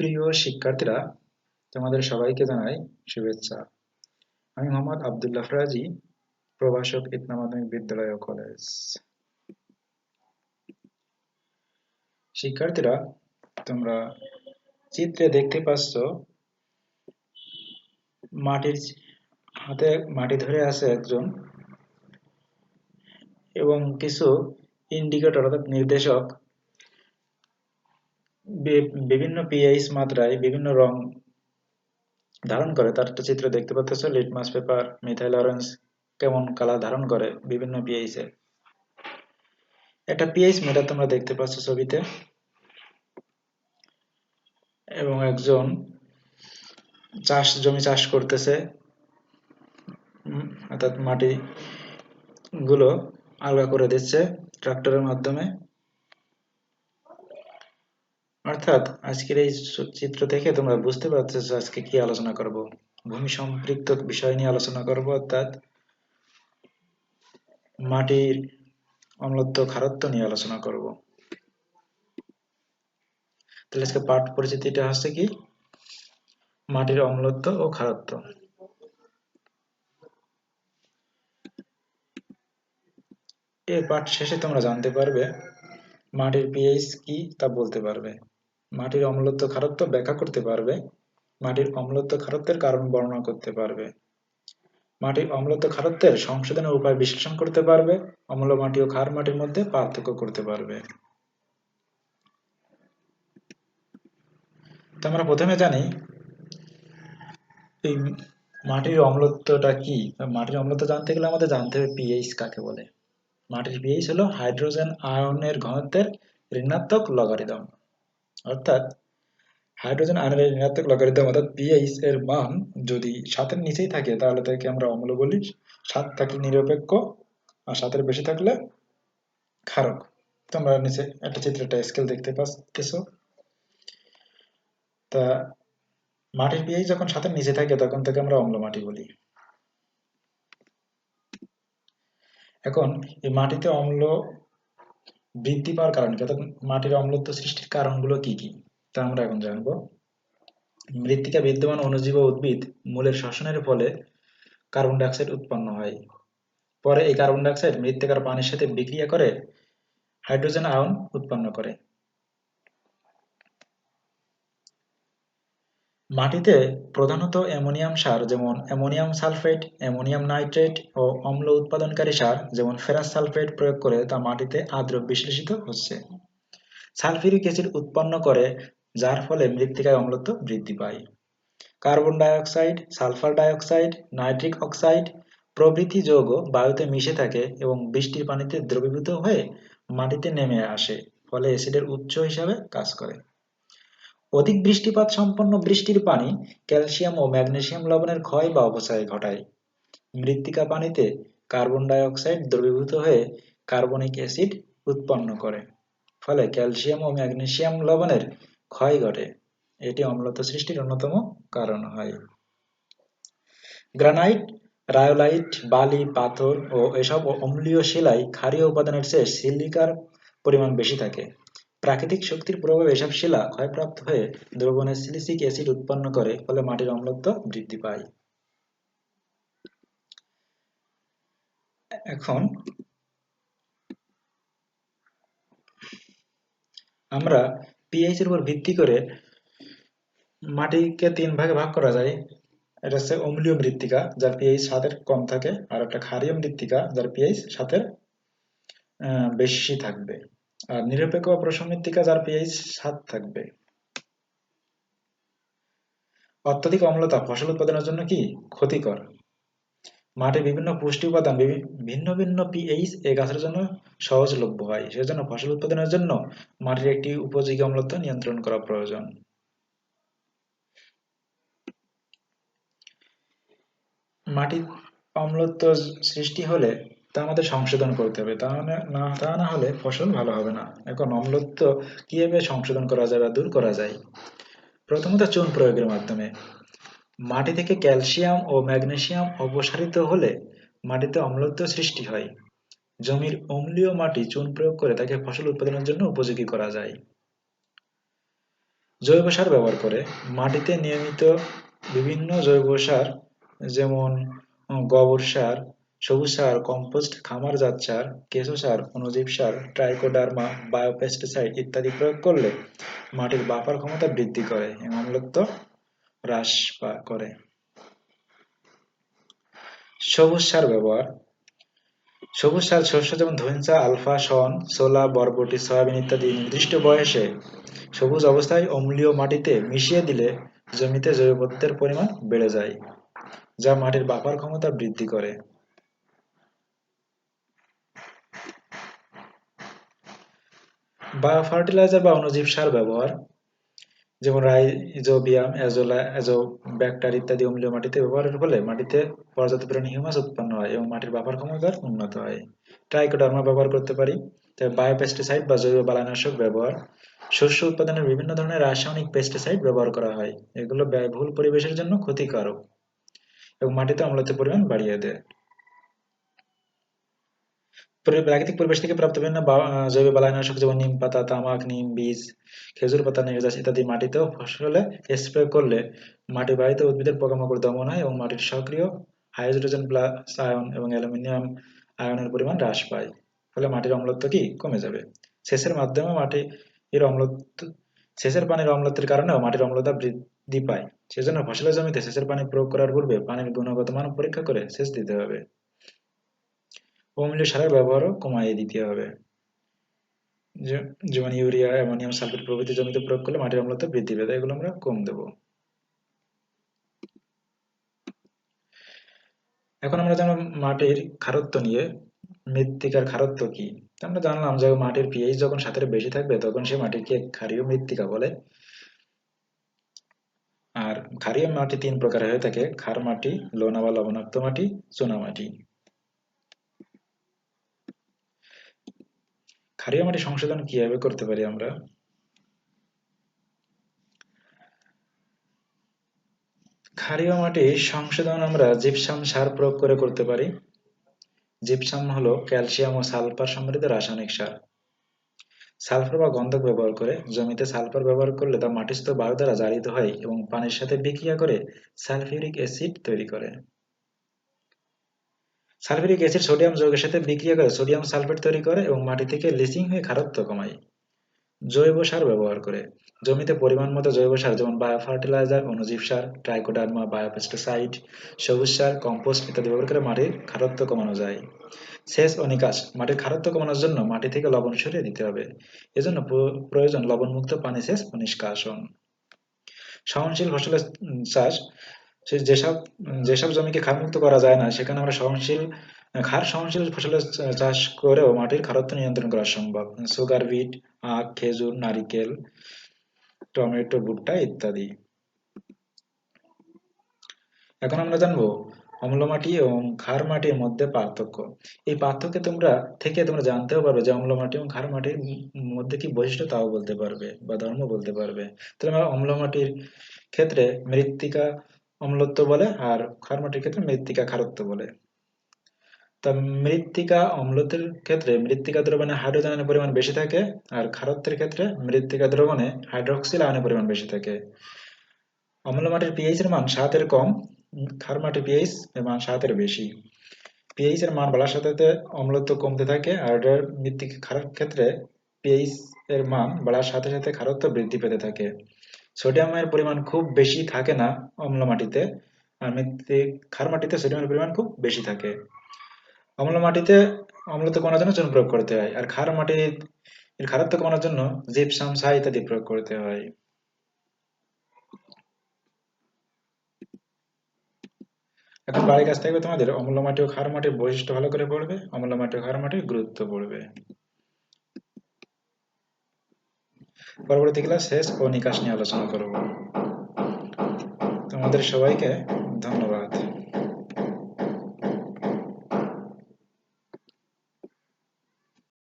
প্রিয় শিক্ষার্থীরা, তোমাদের সবাইকে জানাই শুভেচ্ছা। আমি মোহাম্মদ আবদুল্লাহ ফরাজি, প্রভাষক ইতনা মাধ্যমিক বিদ্যালয় ও কলেজ। শিক্ষার্থীরা, তোমরা চিত্রে দেখতে পাচ্ছ, মাটির হাতে মাটি ধরে আছে একজন এবং কিছু ইন্ডিকেটর অর্থাৎ নির্দেশক বিভিন্ন পিএইচ মাত্রায় বিভিন্ন রং ধারণ করে। তার একটা চিত্র দেখতে পাচ্ছ লিটমাস পেপার মিথাইল অরেঞ্জ কেমন কালার ধারণ করে বিভিন্ন পিএইচ এ একটা পিএইচ মিটার তোমরা দেখতে পাচ্ছ ছবিতে। এবং একজন চাষ, জমি চাষ করতেছে। অর্থাৎ মাটি গুলো আলগা করে দিচ্ছে ট্রাক্টরের মাধ্যমে। অর্থাৎ আজকের এই চিত্র থেকে তোমরা বুঝতে পারছ আজকে কি আলোচনা করব। ভূমি সম্পৃক্ত বিষয় নিয়ে আলোচনা করব, অর্থাৎ মাটির অম্লত্ব খারত্ব নিয়ে আলোচনা করব। তাহলে আজকে পাঠ পরিচিতিটা হচ্ছে কি? মাটির অম্লত্ব ও খারত্ব। এই পাঠ শেষে তোমরা জানতে পারবে মাটির পিএইচ কি তা বলতে পারবে। মাটির অম্লত্ব খারত্ব ব্যাখ্যা করতে পারবে। মাটির অম্লত্ব খারত্বের কারণ বর্ণনা করতে পারবে। মাটির অম্লত্ব খারত্বের সংশোধনের উপায় বিশ্লেষণ করতে পারবে। অম্ল মাটি ও ক্ষার মাটির মধ্যে পার্থক্য করতে পারবে। তো আমরা প্রথমে জানি, এই মাটির অম্লত্বটা কি? মাটির অম্লত্ব জানতে গেলে আমাদের জানতে হবে পিএইচ কাকে বলে। মাটির পিএইচ হলো হাইড্রোজেন আয়নের ঘনত্বের ঋণাত্মক লগারিদম। অর্থাৎ হাইড্রোজেন আয়নের ঋণাত্মক লগারিদম অর্থাৎ পিএইচ এর মান যদি সাতের নিচেই থাকে, তাহলে তাকে আমরা অম্ল বলি। সাত থাকলে নিরপেক্ষ আর সাতের বেশি থাকলে ক্ষারক। তোমরা নিচে একটা চিত্র একটা স্কেল দেখতে পাচ্ছ তা মাটির পিএইচ যখন সাতের নিচে থাকে, তখন তাকে আমরা অম্ল মাটি বলি। এখন এই মাটিতে অম্ল বৃদ্ধি পাওয়ার কারণ কি? অর্থাৎ মাটির অম্লত্ব সৃষ্টির কারণগুলো কি কি? তা আমরা এখন জানব। মৃত্তিকা বিদ্যমান অনুজীব উদ্ভিদ মূলের শাসনের ফলে কার্বন ডাইঅক্সাইড উৎপন্ন হয়। পরে এই কার্বন ডাইঅক্সাইড মৃত্তিকার পানির সাথে বিক্রিয়া করে হাইড্রোজেন আয়ন উৎপন্ন করে। মাটিতে প্রধানত অ্যামোনিয়াম সার যেমন অ্যামোনিয়াম সালফেট, অ্যামোনিয়াম নাইট্রেট ও অম্ল উৎপাদনকারী সার যেমন ফেরাস সালফেট প্রয়োগ করে তা মাটিতে আদ্র বিশ্লেষিত হচ্ছে। সালফিউরিক অ্যাসিড উৎপন্ন করে, যার ফলে মৃত্তিকায় অম্লত্ব বৃদ্ধি পায়। Carbon dioxide, sulphur dioxide, nitric oxide প্রভৃতি যৌগ বায়ুতে মিশে থাকে এবং বৃষ্টির পানিতে দ্রবীভূত হয়ে মাটিতে নেমে আসে, ফলে অ্যাসিডের উৎস হিসাবে কাজ করে। অধিক বৃষ্টিপাত সম্পন্ন বৃষ্টির পানি ক্যালসিয়াম ও ম্যাগনেসিয়াম লবণের ক্ষয় বা অপচয় ঘটায়। মৃত্তিকা পানিতে কার্বন ডাই অক্সাইড দ্রবীভূত হয়ে কার্বনিক অ্যাসিড উৎপন্ন করে, ফলে ক্যালসিয়াম ও ম্যাগনেসিয়াম লবণের ক্ষয় ঘটে। এটি অম্লত্ব সৃষ্টির অন্যতম কারণ হয়। গ্রানাইট, রায়োলাইট, বালি, পাথর ও এসব অম্লীয় শিলায় ক্ষারীয় উপাদানের চেয়ে সিলিকার পরিমাণ বেশি থাকে। প্রাকৃতিক শক্তির প্রভাবে এসব শিলা ক্ষয়প্রাপ্ত হয়ে দ্রবণে সিলিসিক অ্যাসিড উৎপন্ন করে, ফলে মাটির অম্লত্ব বৃদ্ধি পায়। এখন আমরা পিএইচ এর উপর ভিত্তি করে মাটিকে তিন ভাগে ভাগ করা যায়। এটা হচ্ছে অম্লীয় মৃত্তিকা, যার পিএইচ সাতের কম থাকে, আর একটা ক্ষারীয় মৃত্তিকা, যার পিএইচ সাতের বেশি থাকবে। আর নিরপেক্ষ অপারেশন মৃত্তিকা যার পিএইচ সাত থাকবে। অত্যধিক অম্লতা ফসল উৎপাদনের জন্য কি ক্ষতিকর? মাঠে বিভিন্ন পুষ্টি উপাদান ভিন্ন ভিন্ন পিএইচ এ গাছের জন্য সহজলভ্য হয়, সেজন্য ফসল উৎপাদনের জন্য মাটির একটি উপযোগী অম্লতা নিয়ন্ত্রণ করা প্রয়োজন। মাটির অম্লত্ব সৃষ্টি হলে তা আমাদের সংশোধন করতে হবে। তা না তা না হলে ফসল ভালো হবে না। এখন অম্লত্ব কীভাবে সংশোধন করা যায় বা দূর করা যায়? প্রথমত চুন প্রয়োগের মাধ্যমে। মাটি থেকে ক্যালসিয়াম ও ম্যাগনেসিয়াম অপসারিত হলে মাটিতে অম্লত্ব সৃষ্টি হয়। জমির অম্লীয় মাটি চুন প্রয়োগ করে তাকে ফসল উৎপাদনের জন্য উপযোগী করা যায়। জৈব সার ব্যবহার করে মাটিতে নিয়মিত বিভিন্ন জৈব সার, যেমন গোবর সার সবুজ সার, কম্পোস্ট খামারজাত সার, কেঁচো সার, অণুজীব সার, ট্রাইকোডার্মা, বায়োপেস্টিসাইড ইত্যাদি প্রয়োগ করলে মাটির বাফার ক্ষমতা বৃদ্ধি করে এবং অম্লত্ব হ্রাস করে। সবুজ সার ব্যবহার। সবুজ সার শস্য যেমন ধইঞ্চা আলফা, শন ছোলা বরবটি, সয়াবিন ইত্যাদি নির্দিষ্ট বয়সে সবুজ অবস্থায় অম্লীয় মাটিতে মিশিয়ে দিলে জমিতে জৈব পদার্থের পরিমাণ বেড়ে যায়, যা মাটির বাফার ক্ষমতা বৃদ্ধি করে। বায়ো ফার্টিলাইজার বা অণুজীব সার ব্যবহার, যেমন রাইজোবিয়াম, অ্যাজোলা, অ্যাজোব্যাক্টার ইত্যাদি অম্লীয় মাটিতে ব্যবহারের ফলে মাটিতে পর্যাপ্ত পরিমাণে হিউমাস উৎপন্ন হয় এবং মাটির বাফার ক্ষমতার উন্নত হয়। ট্রাইকোডার্মা ব্যবহার করতে পারি। বায়োপেস্টিসাইড বা জৈব বালানাশক ব্যবহার। শস্য উৎপাদনের বিভিন্ন ধরনের রাসায়নিক পেস্টিসাইড ব্যবহার করা হয়। এগুলো ব্যয়বহুল পরিবেশের জন্য ক্ষতিকারক এবং মাটিতে অম্লত্বের পরিমাণ বাড়িয়ে দেয়। প্রাকৃতিক পরিবেশ থেকে প্রাপ্ত বিভিন্ন জৈব বালাইনাশক যেমন নিম পাতা, তামাক, নিম, বীজ, খেজুর পাতা নির্যাস ইত্যাদি মাটিতেও ফসলে স্প্রে করলে মাটি বাড়িতে উদ্ভিদের পোকামাকড় দমন হয় এবং মাটির সক্রিয় হাইড্রোজেন প্লাস আয়ন এবং অ্যালুমিনিয়াম আয়নের পরিমাণ হ্রাস পায়। ফলে মাটির অম্লত্ব কি? কমে যাবে। সেচের মাধ্যমে মাটি এর অম্লত্ব, সেচের পানির অম্লত্বের কারণেও মাটির অম্লতা বৃদ্ধি পায়। সেজন্য ফসলের জমিতে সেচের পানি প্রয়োগ করার পূর্বে পানির গুণগত মান পরীক্ষা করে সেচ দিতে হবে। অম্লীয় সারের ব্যবহারও কমাইয়ে দিতে হবে। যেমন ইউরিয়া, অ্যামোনিয়াম সালফেট প্রভৃতি জমিতে প্রয়োগ করলে মাটির অম্লতা বৃদ্ধি পেয়ে এগুলো আমরা কম দেব। এখন আমরা জানব মাটির খারত্ব নিয়ে। মৃত্তিকার খারত্ব কি? আমরা জানলাম যে মাটির পিএইচ যখন সাতের বেশি থাকবে, তখন সে মাটিকে ক্ষারীয় মৃত্তিকা বলে। আর ক্ষারীয় মাটি তিন প্রকার হয়ে থাকে, ক্ষার মাটি, লোনা বা লবণাক্ত মাটি, চুনা মাটি। ক্ষারীয় মাটি সংশোধন কীভাবে করতে পারি আমরা? ক্ষারীয় মাটি সংশোধন আমরা জিপসাম সার প্রয়োগ করে করতে পারি। জিপসাম হলো ক্যালসিয়াম ও সালফার সমৃদ্ধ রাসায়নিক সার। সালফার বা গন্ধক ব্যবহার করে জমিতে সালফার ব্যবহার করলে তা মাটিস্থ বায়ু দ্বারা জারিত হয় এবং পানির সাথে বিক্রিয়া করে সালফিউরিক অ্যাসিড তৈরি করে। সালফিউরিক অ্যাসিড সোডিয়াম যৌগের সাথে বিক্রিয়া করে সোডিয়াম সালফেট তৈরি করে এবং মাটি থেকে লিচিং হয়ে খারত্ব কমায়। জৈব সার ব্যবহার করে। জমিতে পরিমাণ মতো জৈব সার যেমন বায়ো ফার্টিলাইজার অণুজীব সার ট্রাইকোডার্মা বায়োপেস্টিসাইড সবুজ সার কম্পোস্ট ইত্যাদি ব্যবহার করে মাটির খারত্ব কমানো যায়। সেচ ও নিকাশ, মাটির খারত্ব কমানোর জন্য মাটি থেকে লবণ সরিয়ে দিতে হবে। এজন্য প্রয়োজন লবণমুক্ত পানি সেচ ও নিষ্কাশন। সহনশীল ফসলের চাষ সে যেসব যেসব জমিকে ক্ষারমুক্ত করা যায় না, সেখানে আমরা সহনশীল, ক্ষার সহনশীল ফসলের চাষ করেও মাটির খারত্ব নিয়ন্ত্রণ করা সম্ভব। সুগার, বিট, আখ, খেজুর, নারিকেল, টমেটো, ভুট্টা ইত্যাদি। এখন আমরা জানব, অম্ল মাটি এবং ক্ষার মাটির মধ্যে পার্থক্য। এই পার্থক্য তোমরা, থেকে তোমরা জানতেও পারবে যে অম্ল মাটি এবং ক্ষার মাটির মধ্যে কি বৈশিষ্ট্য তাও বলতে পারবে বা ধর্ম বলতে পারবে। তাহলে অম্ল মাটির ক্ষেত্রে মৃত্তিকা অম্লত্ব বলে আর ক্ষার মাটির ক্ষেত্রে মৃত্তিকা ক্ষারত্ব বলে। তা মৃত্তিকা অম্লত্বের ক্ষেত্রে মৃত্তিকা দ্রবণে হাইড্রোজেন আয়নের পরিমাণ বেশি থাকে আর ক্ষারত্বের ক্ষেত্রে মৃত্তিকা দ্রবণে হাইড্রোক্সিল আয়নের পরিমাণ বেশি থাকে। অম্ল মাটির পিএইচ এর মান সাতের কম ক্ষার মাটির পিএইচ এর মান সাতের বেশি। পিএইচ এর মান বাড়ার সাথে সাথে অম্লত্ব কমতে থাকে আর মৃত্তিকা ক্ষারের ক্ষেত্রে পিএইচ এর মান বাড়ার সাথে সাথে ক্ষারত্ব বৃদ্ধি পেতে থাকে। সোডিয়ামের পরিমাণ খুব বেশি থাকে না অম্ল মাটিতে, আর মৃত্তিক ক্ষার মাটিতে সোডিয়ামের পরিমাণ খুব বেশি থাকে। অম্ল মাটিতে অম্লত্ব কমানোর জন্য চুন প্রয়োগ করতে হয়, আর ক্ষার মাটির খারাত্ব কমানোর জন্য জিপসাম সার ইত্যাদি প্রয়োগ করতে হয়। এখন বাড়ির কাছ থেকে তোমাদের অম্ল মাটি ও ক্ষার মাটির বৈশিষ্ট্য ভালো করে পড়বে, অম্ল মাটি ও ক্ষার মাটির গুরুত্ব পড়বে। পরবর্তী ক্লাস শেষ ও নিকাশ নিয়ে আলোচনা করব। তোমাদের সবাইকে